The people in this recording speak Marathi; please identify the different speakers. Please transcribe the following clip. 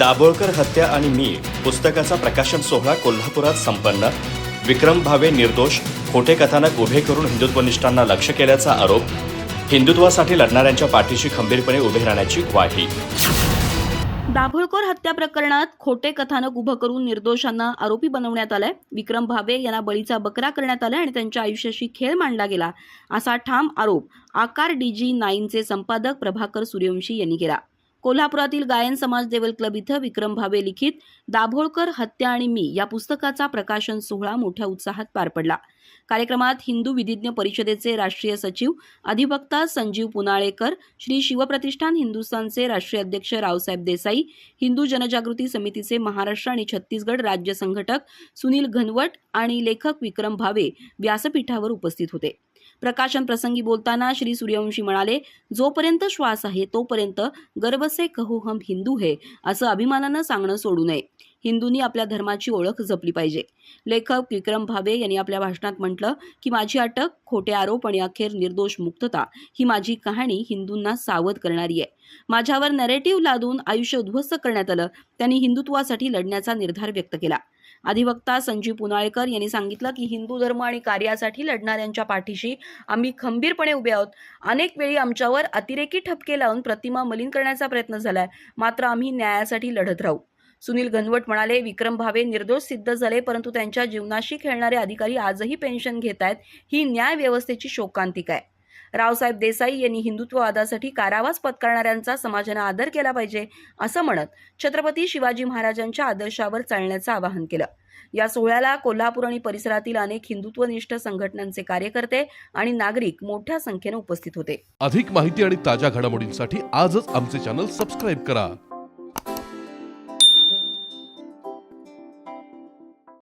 Speaker 1: दाभोळकर हत्या आणि मी पुस्तकाचा प्रकाशन सोहळा कोल्हापुरात संपन्न. विक्रम भावे निर्दोष खोटे कथानक उभे करून हिंदुत्वनिष्ठांना लक्ष केल्याचा आरोप हिंदुत्वासाठी लढणाऱ्यांच्या पाठीशी खंबीरपणे उभे राहण्याची ग्वाही.
Speaker 2: दाभोळकर हत्या प्रकरणात खोटे कथानक उभं करून निर्दोषांना आरोपी बनवण्यात आलंय. विक्रम भावे यांना बळीचा बकरा करण्यात आलाय आणि त्यांच्या आयुष्याशी खेळ मांडला गेला असा ठाम आरोप आकार डीजी नाईनचे संपादक प्रभाकर सूर्यवंशी यांनी केला. कोल्हापुरातील गायन समाज देवल क्लब इथं विक्रम भावे लिखित दाभोळकर हत्या आणि मी या पुस्तकाचा प्रकाशन सोहळा मोठ्या उत्साहात पार पडला. कार्यक्रमात हिंदू विधिज्ञ परिषदेचे राष्ट्रीय सचिव अधिवक्ता संजीव पुनाळेकर श्री शिवप्रतिष्ठान हिंदुस्थानचे राष्ट्रीय अध्यक्ष रावसाहेब देसाई हिंदू जनजागृती समितीचे महाराष्ट्र आणि छत्तीसगड राज्य संघटक सुनील घनवट आणि लेखक विक्रम भावे व्यासपीठावर उपस्थित होते. प्रकाशन प्रसंगी बोलताना श्री सूर्यवंशी म्हणाले जोपर्यंत श्वास आहे तोपर्यंत गर्व से कहो हम हिंदू हे असं अभिमानानं सांगणं सोडू नये. हिंदूंनी आपल्या धर्माची ओळख जपली पाहिजे. लेखक विक्रम भावे यांनी आपल्या भाषणात म्हटलं की माझी अटक खोटे आरोप आणि अखेर निर्दोष मुक्तता ही माझी कहाणी हिंदूंना सावध करणारी आहे. माझ्यावर नॅरेटिव्ह लादून आयुष्य उद्ध्वस्त करण्यात आलं. त्यांनी हिंदुत्वासाठी लढण्याचा निर्धार व्यक्त केला. अधिवक्ता संजीव पुनाळेकर यांनी सांगितलं की हिंदू धर्म आणि कार्यासाठी लढणाऱ्यांच्या पाठीशी आम्ही खंबीरपणे उभे आहोत. अनेक वेळी आमच्यावर अतिरेकी ठपके लावून प्रतिमा मलिन करण्याचा प्रयत्न झालाय. मात्र आम्ही न्यायासाठी लढत राहू. सुनील घनवट म्हणाले विक्रम भावे निर्दोष सिद्ध झाले परंतु त्यांच्या जीवनाशी खेळणारे अधिकारी आजही पेन्शन घेत आहेत. ही न्याय व्यवस्थेची शोकांतिक आहे रावसाहेब देसाई यांनी हिंदुत्ववादासाठी कारावास पत्करणाऱ्यांचा समाजानं आदर केला पाहिजे असं म्हणत छत्रपती शिवाजी महाराजांच्या आदर्शावर चालण्याचं आवाहन केलं. या सोहळ्याला कोल्हापूर आणि परिसरातील अनेक हिंदुत्वनिष्ठ संघटनांचे कार्यकर्ते आणि नागरिक मोठ्या संख्येने उपस्थित होते.
Speaker 3: अधिक माहिती आणि ताज्या घडामोडींसाठी आजच आमचे चॅनल सबस्क्राईब करा.